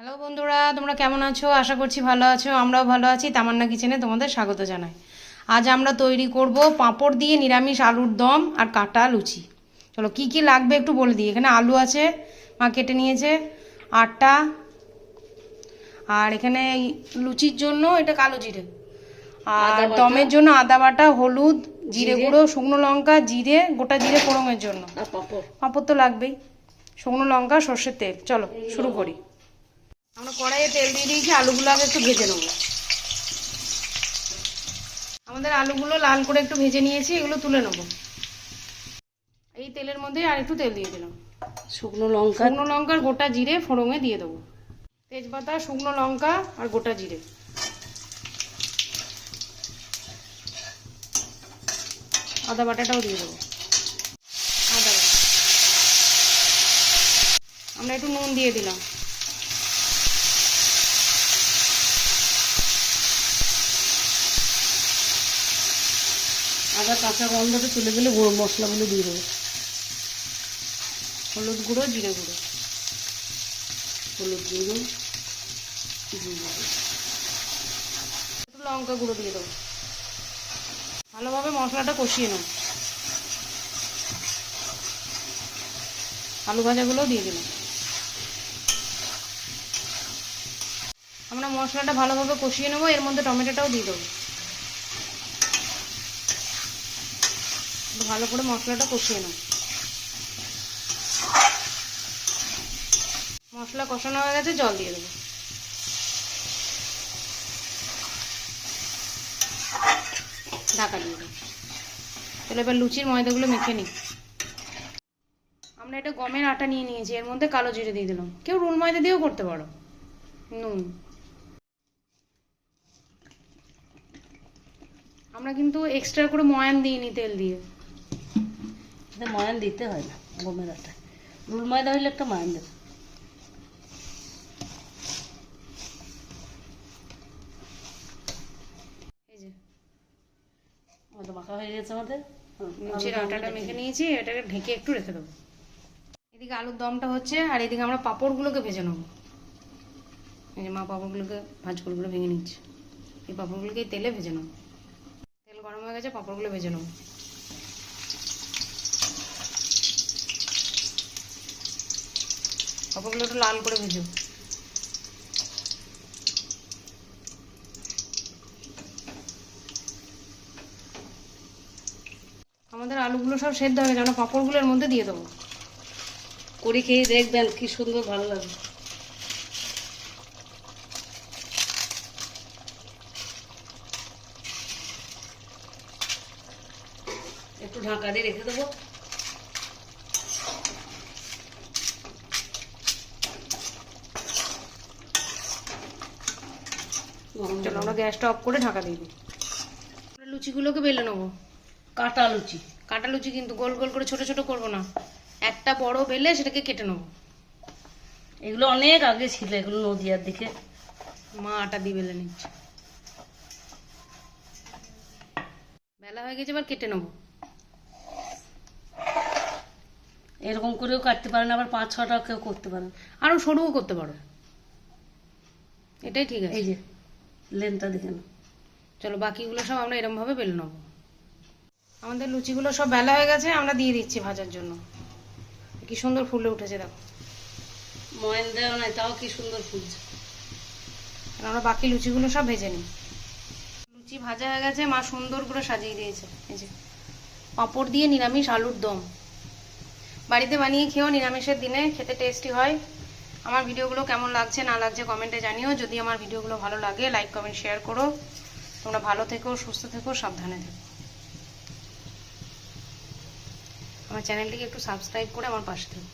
Hello বন্ধুরা তোমরা কেমন আছো? আশা করছি ভালো আছো আমরাও ভালো আছি। তামান্না কিচেনে তোমাদের স্বাগত জানাই। আজ আমরা তৈরি করব পাঁপড় দিয়ে নিরামিষ আলুর দম আর কাটা লুচি। চলো কি কি লাগবে একটু বলে দিই। এখানে আলু আছে মা কেটে নিয়েছে আটা আর এখানে লুচির জন্য এটা কালো জিরে। আর দমের জন্য আদা বাটা হলুদ জিরে গুঁড়ো শুকনো লঙ্কা জিরে গোটা জিরে ফোড়নের জন্য। পাঁপড় তো লাগবেই। শুকনো লঙ্কা সর্ষের তেল। চলো শুরু করি। আমরা কড়াইয়ে তেল দিয়ে দিয়েছি আলুগুলো আগে একটু ভেজে নেব। আমাদের আলুগুলো লাল করে একটু ভেজে নিয়েছি এগুলো তুলে নেব। এই তেলের মধ্যে আর একটু তেল দিয়ে দিলাম। শুকনো লঙ্কা। শুকনো লঙ্কার গোটা জিরে ফোড়ঙে দিয়ে দেবো। তেজপাতা শুকনো লঙ্কা আর গোটা জিরে। আদা বাটাটাও দিয়ে দেবো। আদা আমরা একটু নুন দিয়ে দিলাম। আদা, কাঁচা গন্ধটা তুলে দিলে গুঁড়ো মশলাগুলো দিয়ে দেবো। হলুদ গুঁড়ো, জিরে গুঁড়ো। হলুদ গুঁড়ো একটু লঙ্কা গুঁড়ো দিয়ে দেবো। ভালোভাবে মশলাটা কষিয়ে নেব। আলু ভাজাগুলোও দিয়ে দিলাম। আমরা মশলাটা ভালোভাবে কষিয়ে নেব, এর মধ্যে টমেটোটাও দিয়ে দেবো। ভালো করে মশলাটা কষিয়ে নেব মশলা কষানো হয়ে গেছে, জল দিয়ে দেবো। ঢাকা দিয়ে দেবো। তাহলে এবার লুচির ময়দাগুলো মেখে নিই। আমরা এটা গমের আটা নিয়ে নিয়েছি, এর মধ্যে কালো জিরে দিয়ে দিলাম। কেউ রুল ময়দা দিয়েও করতে পারো। নুন। আমরা কিন্তু এক্সট্রা করে ময়ান দিইনি তেল দিয়ে। এতে ময়ান দিতে হয় না গমের আটা। রুল ময়দা হইলে একটা ময়ান দেবে। মাখা হয়ে গেছে আমাদের। হুম, আটাটা মেখে নিয়েছি এটাকে ঢেকে একটু রেখে দেবো। এদিকে আলুর দমটা হচ্ছে আর এদিকে আমরা পাঁপড়গুলোকে ভেজে নেব। এই যে মা পাঁপড়গুলোকে ভেঙে নিচ্ছে। এই পাঁপড়গুলোকে তেলে ভেজে নেব। তেল গরম হয়ে গেছে পাঁপড়গুলো ভেজে নেব। পাঁপড়গুলো একটু লাল করে ভেজো আমাদের আলুগুলো সব সেদ্ধ হয়ে গেছে, আমরা পাঁপড়গুলোর মধ্যে দিয়ে দেবো। করে খেয়ে দেখবেন, কি সুন্দর ভালো লাগে। একটু ঢাকা দিয়ে রেখে দেবো। চলো আমরা গ্যাসটা অফ করে ঢাকা দিয়ে দিই। লুচিগুলোকে বেলে নেব। কাটা লুচি। কাটা লুচি কিন্তু গোল গোল করে ছোট ছোট করব না। একটা বড় বেলে সেটাকে কেটে নেব। এগুলো অনেক আগে ছিল এগুলো নদিয়ার দিকে। মা আটা দিয়ে বেলে নিচ্ছে। বেলা হয়ে গেছে এবার কেটে নেব। এরকম করেও কাটতে পারেন আবার পাঁচ ছটা কেউ করতে পারেন। আরও সরুও করতে পারো। এটাই ঠিক আছে। এই যে। লেনটা দেখে চলো বাকিগুলো সব আমরা এরম ভাবে বেলে নেব। আমাদের লুচিগুলো সব বেলা হয়ে গেছে আমরা দিয়ে দিচ্ছি ভাজার জন্য। কি সুন্দর ফুলে উঠেছে দেখো। ময়ন দেওয়া নাই তাও কি সুন্দর ফুলছে। আমরা বাকি লুচিগুলো সব ভেজে নিই। লুচি ভাজা হয়ে গেছে মা সুন্দর করে সাজিয়ে দিয়েছে। এই যে পাঁপড় দিয়ে নিরামিষ আলুর দম। বাড়িতে বানিয়ে খেয়েও নিরামিষের দিনে খেতে টেস্টি হয়। আমার ভিডিওগুলো কেমন লাগছে না লাগছে কমেন্টে জানিও। যদি আমার ভিডিওগুলো ভালো লাগে লাইক কমেন্ট শেয়ার করো। তোমরা ভালো থেকো, সুস্থ থেকো, সাবধানে থেকো। আমার চ্যানেলটিকে একটু সাবস্ক্রাইব করে আমার পাশে থেকো।